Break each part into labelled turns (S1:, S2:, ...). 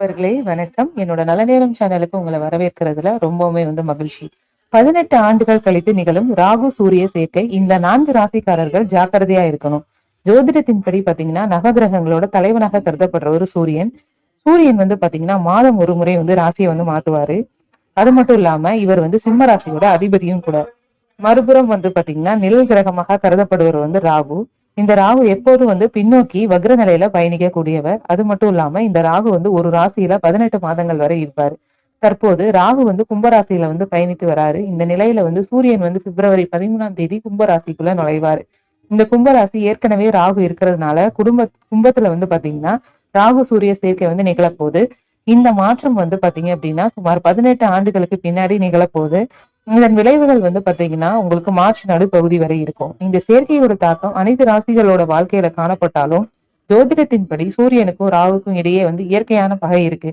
S1: நண்பர்களே வணக்கம். என்னோட நலநேரம் சேனலுக்கு உங்களை வரவேற்கிறதுல ரொம்பவுமே வந்து மகிழ்ச்சி. பதினெட்டு ஆண்டுகள் கழித்து நிகழும் ராகு சூரிய சேர்க்கை இந்த நான்கு ராசிக்காரர்கள் ஜாக்கிரதையா இருக்கணும். ஜோதிடத்தின்படி பாத்தீங்கன்னா நவகிரகங்களோட தலைவனாக கருதப்படுற ஒரு சூரியன். சூரியன் வந்து பாத்தீங்கன்னா மாதம் ஒரு முறை வந்து ராசியை வந்து மாத்துவாரு அது மட்டும் இல்லாம இவர் வந்து சிம்ம ராசியோட அதிபதியும் கூட. மறுபுறம் வந்து பாத்தீங்கன்னா நிழல் கிரகமாக கருதப்படுவர் வந்து ராகு. இந்த ராகு எப்போதும் வந்து பின்னோக்கி வக்ர நிலையில பயணிக்க கூடியவர் அது மட்டும் இல்லாம இந்த ராகு வந்து ஒரு ராசியில பதினெட்டு மாதங்கள் வரை இருப்பாரு. தற்போது ராகு வந்து கும்பராசியில வந்து பயணித்து வராரு. இந்த நிலையில வந்து சூரியன் வந்து பிப்ரவரி பதிமூணாம் தேதி கும்பராசிக்குள்ள நுழைவாரு. இந்த கும்பராசி ஏற்கனவே ராகு இருக்கிறதுனால குடும்ப கும்பத்துல வந்து பாத்தீங்கன்னா ராகு சூரிய சேர்க்கை வந்து நிகழப்போகுது. இந்த மாற்றம் வந்து பாத்தீங்க அப்படின்னா சுமார் பதினெட்டு ஆண்டுகளுக்கு பின்னாடி நிகழப்போகுது. இதன் விளைவுகள் வந்து பாத்தீங்கன்னா உங்களுக்கு மார்ச் நடுப்பகுதி வரை இருக்கும். இந்த சேர்க்கையோட தாக்கம் அனைத்து ராசிகளோட வாழ்க்கையில காணப்பட்டாலும் ஜோதிடத்தின்படி சூரியனுக்கும் ராவுக்கும் இடையே வந்து இயற்கையான பகை இருக்கு.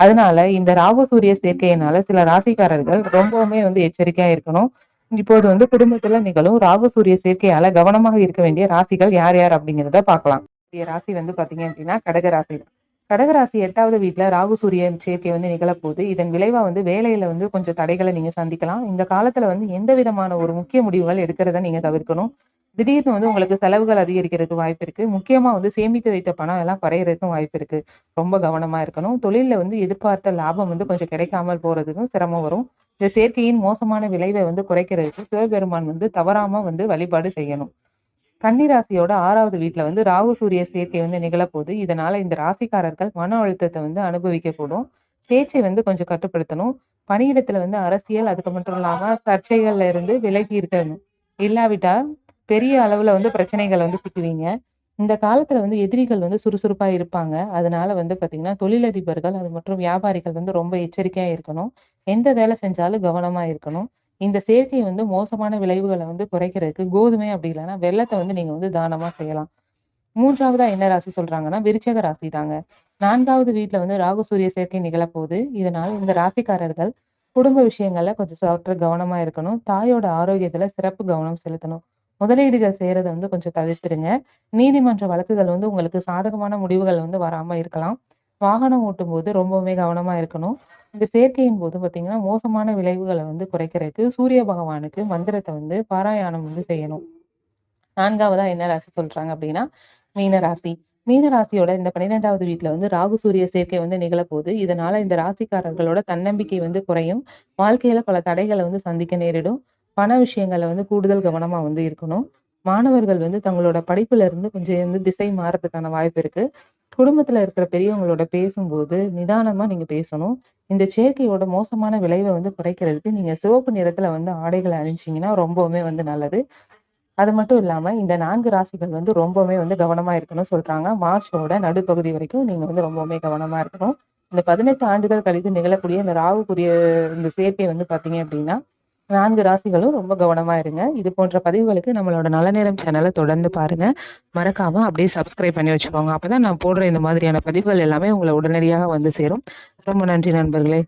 S1: அதனால இந்த ராகு சூரிய சேர்க்கையினால சில ராசிக்காரர்கள் ரொம்பவுமே வந்து எச்சரிக்கையா இருக்கணும். இப்போது வந்து குடும்பத்துல நிகழும் ராகு சூரிய சேர்க்கையால கவனமாக இருக்க வேண்டிய ராசிகள் யார் யார் அப்படிங்கிறத பார்க்கலாம். ராசி வந்து பாத்தீங்க அப்படின்னா கடக ராசி கடகராசி எட்டாவது வீட்டில் ராகு சூரியன் சேர்க்கை வந்து நிகழப்போகுது. இதன் விளைவாக வந்து வேலையில் வந்து கொஞ்சம் தடைகளை நீங்கள் சந்திக்கலாம். இந்த காலத்தில் வந்து எந்த விதமான ஒரு முக்கிய முடிவுகள் எடுக்கிறத நீங்கள் தவிர்க்கணும். திடீர்னு வந்து உங்களுக்கு செலவுகள் அதிகரிக்கிறதுக்கு வாய்ப்பு இருக்கு. முக்கியமா வந்து சேமித்து வைத்த பணம் எல்லாம் குறையறதுக்கும் வாய்ப்பு இருக்கு. ரொம்ப கவனமா இருக்கணும். தொழிலில் வந்து எதிர்பார்த்த லாபம் வந்து கொஞ்சம் கிடைக்காமல் போறதுக்கும் சிரமம் வரும். இந்த சேர்க்கையின் மோசமான விளைவை வந்து குறைக்கிறதுக்கு சிவபெருமான் வந்து தவறாம வந்து வழிபாடு செய்யணும். கன்னிராசியோட ஆறாவது வீட்டுல வந்து ராகு சூரிய சேர்க்கை வந்து நிகழப்போகுது. இதனால இந்த ராசிக்காரர்கள் மன அழுத்தத்தை வந்து அனுபவிக்க கூடும் பேச்சை வந்து கொஞ்சம் கட்டுப்படுத்தணும். பணியிடத்துல வந்து அரசியல் அதுக்கு மட்டும் இல்லாம சர்ச்சைகள்ல இருந்து விலகி இருக்கணும். இல்லாவிட்டா பெரிய அளவுல வந்து பிரச்சனைகள் வந்து சிக்குவீங்க. இந்த காலத்துல வந்து எதிரிகள் வந்து சுறுசுறுப்பா இருப்பாங்க. அதனால வந்து பாத்தீங்கன்னா தொழிலதிபர்கள் அது மற்றும் வியாபாரிகள் வந்து ரொம்ப எச்சரிக்கையா இருக்கணும். எந்த வேலை செஞ்சாலும் கவனமா இருக்கணும். இந்த சேர்க்கை வந்து மோசமான விளைவுகளை வந்து குறைக்கிறதுக்கு கோதுமை அப்படி இல்லைன்னா வெள்ளத்தை வந்து நீங்க வந்து தானமா செய்யலாம். மூன்றாவதா என்ன ராசி சொல்றாங்கன்னா விருச்சக ராசி தாங்க. நான்காவது வீட்டுல வந்து ராகு சூரிய சேர்க்கை நிகழப்போகுது. இதனால் இந்த ராசிக்காரர்கள் குடும்ப விஷயங்கள்ல கொஞ்சம் சற்று கவனமா இருக்கணும். தாயோட ஆரோக்கியத்துல சிறப்பு கவனம் செலுத்தணும். முதலீடுகள் செய்யறதை வந்து கொஞ்சம் தவிர்த்துருங்க நீதிமன்ற வழக்குகள் வந்து உங்களுக்கு சாதகமான முடிவுகள் வந்து வராம இருக்கலாம். வாகனம் ஓட்டும் போது ரொம்பவுமே கவனமா இருக்கணும். இந்த சேர்க்கையின் போது பாத்தீங்கன்னா மோசமான விளைவுகளை வந்து குறைக்கிறதுக்கு சூரிய பகவானுக்கு மந்திரத்தை வந்து பாராயணம் வந்து செய்யணும். நான்காவதா என்ன ராசி சொல்றாங்க அப்படின்னா மீன ராசி. மீன ராசியோட இந்த பன்னிரெண்டாவது வீட்டுல வந்து ராகு சூரிய சேர்க்கை வந்து நிகழப்போகுது. இதனால இந்த ராசிக்காரர்களோட தன்னம்பிக்கை வந்து குறையும். வாழ்க்கையில பல தடைகளை வந்து சந்திக்க நேரிடும். பண விஷயங்களை வந்து கூடுதல் கவனமா வந்து இருக்கணும். மாணவர்கள் வந்து தங்களோட படிப்புல இருந்து கொஞ்சம் வந்து திசை மாறதுக்கான வாய்ப்பு இருக்கு. குடும்பத்துல இருக்கிற பெரியவங்களோட பேசும்போது நிதானமா நீங்க பேசணும். இந்த சேர்க்கையோட மோசமான விளைவை வந்து குறைக்கிறதுக்கு நீங்க சிவப்பு நிறத்துல வந்து ஆடைகளை அணிஞ்சிங்கன்னா ரொம்பவுமே வந்து நல்லது. அது மட்டும் இல்லாம இந்த நான்கு ராசிகள் வந்து ரொம்பவுமே வந்து கவனமா இருக்கணும் சொல்றாங்க. மார்ச்சோட நடுப்பகுதி வரைக்கும் நீங்க வந்து ரொம்பவுமே கவனமா இருக்கணும். இந்த பதினெட்டு ஆண்டுகள் கழித்து நிகழக்கூடிய இந்த ராகுக்குரிய இந்த சேர்க்கை வந்து பாத்தீங்க அப்படின்னா நான்கு ராசிகளும் ரொம்ப கவனமா இருங்க. இது போன்ற பதிவுகளுக்கு நம்மளோட நலநேரம் சேனலை தொடர்ந்து பாருங்க. மறக்காம அப்படியே சப்ஸ்கிரைப் பண்ணி வச்சுக்கோங்க. அப்பதான் நான் போடுற இந்த மாதிரியான பதிவுகள் எல்லாமே உங்களை உடனடியாக வந்து சேரும். ரொம்ப நன்றி நண்பர்களே.